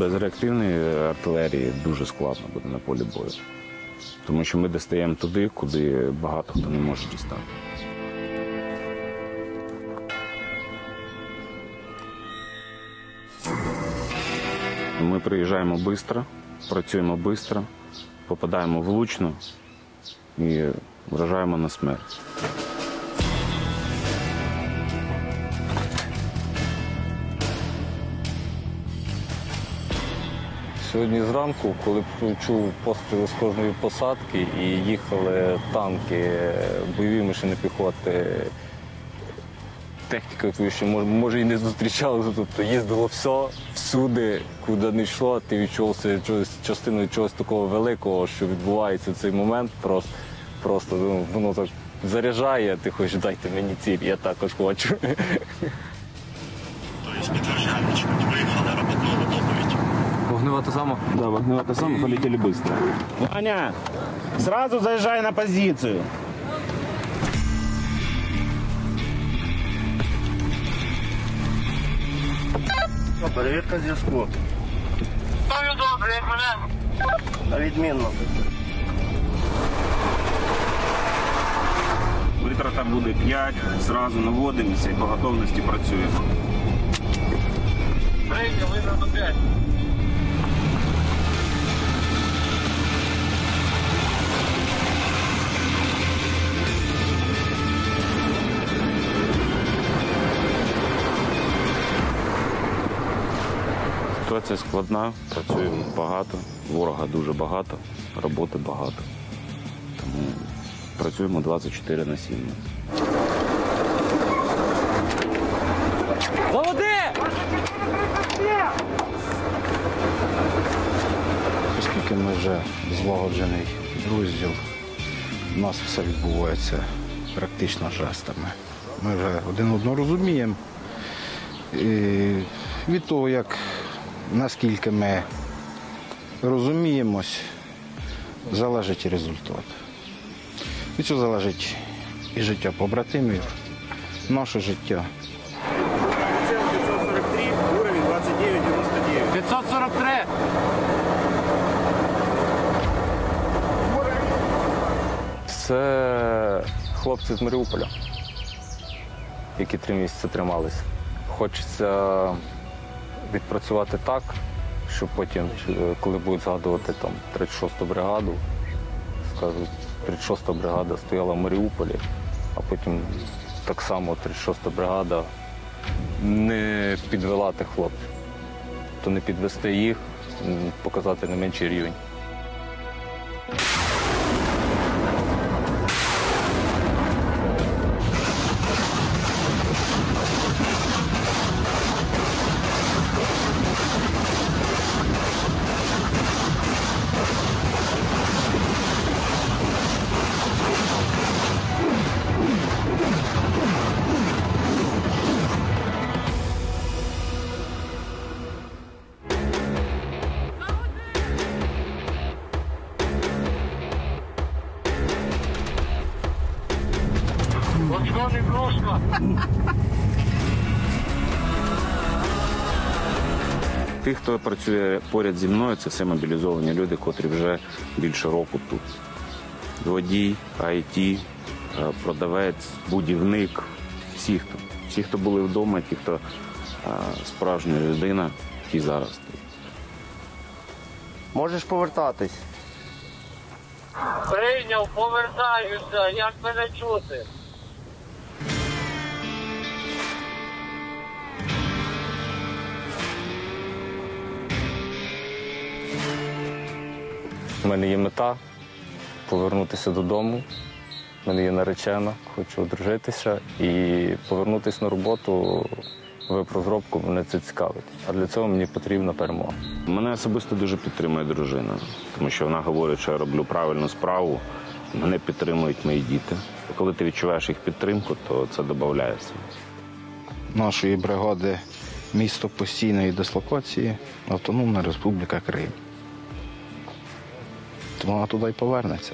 Без реактивної артилерії дуже складно буде на полі бою. Тому що ми достаємо туди, куди багато хто не може дістати. Ми приїжджаємо швидко, працюємо швидко, попадаємо влучно і вражаємо на смерть. Сьогодні зранку, коли чув постріли з кожної посадки і їхали танки, бойові машини піхоти, техніка, яку ще може, і не зустрічали, тобто їздило все, всюди, куди не йшло, ти відчув себе чогось, частиною чогось такого великого, що відбувається в цей момент. Просто, просто ну, воно так заряджає, ти хочеш дайте мені ціль, я також хочу. То Вогнева та сама. Да, вогневато саме полетіли швидко. Ваня, сразу заезжай на позицию. Перевірка зв'язку. Ну, добре, як мене. На відмінно. Витрата буде 5, зразу наводимося і по готовності працюємо. Прийняв, вибрано 5. Ситуація складна, працюємо багато, ворога дуже багато, роботи багато. Тому працюємо 24 на 7. Оскільки ми вже злагоджений підрозділ, у нас все відбувається практично жестами. Ми вже один одного розуміємо. І від того, як наскільки ми розуміємось, залежить і результат. Від цього залежить і життя побратимів, наше життя. 543, уровень 29,99. 543! Це хлопці з Маріуполя, які три місяці трималися. Хочеться відпрацювати так, щоб потім, е, коли будуть згадувати там 36-ту бригаду, скажуть, 36-та бригада стояла в Маріуполі, а потім так само 36-та бригада не підвела тих хлопців. То не підвести їх, показати не менший рівень. Не кружка. Тих, хто працює поряд зі мною, це все мобілізовані люди, котрі вже більше року тут. Водій, IT, е, продавець, будівник, всі, хто, всі, хто були вдома, ті, хто е, справжня людина, ті зараз тут. Можеш повертатись. Прийняв, повертаюся. Як мене чути? У мене є мета повернутися додому. У мене є наречена, хочу одружитися і повернутися на роботу в розробку мене це цікавить. А для цього мені потрібна перемога. Мене особисто дуже підтримує дружина, тому що вона говорить, що я роблю правильну справу. Мене підтримують мої діти. Коли ти відчуваєш їх підтримку, то це додається. нашої бригади місто постійної дислокації Автономна Республіка Крим. Вона туди й повернеться.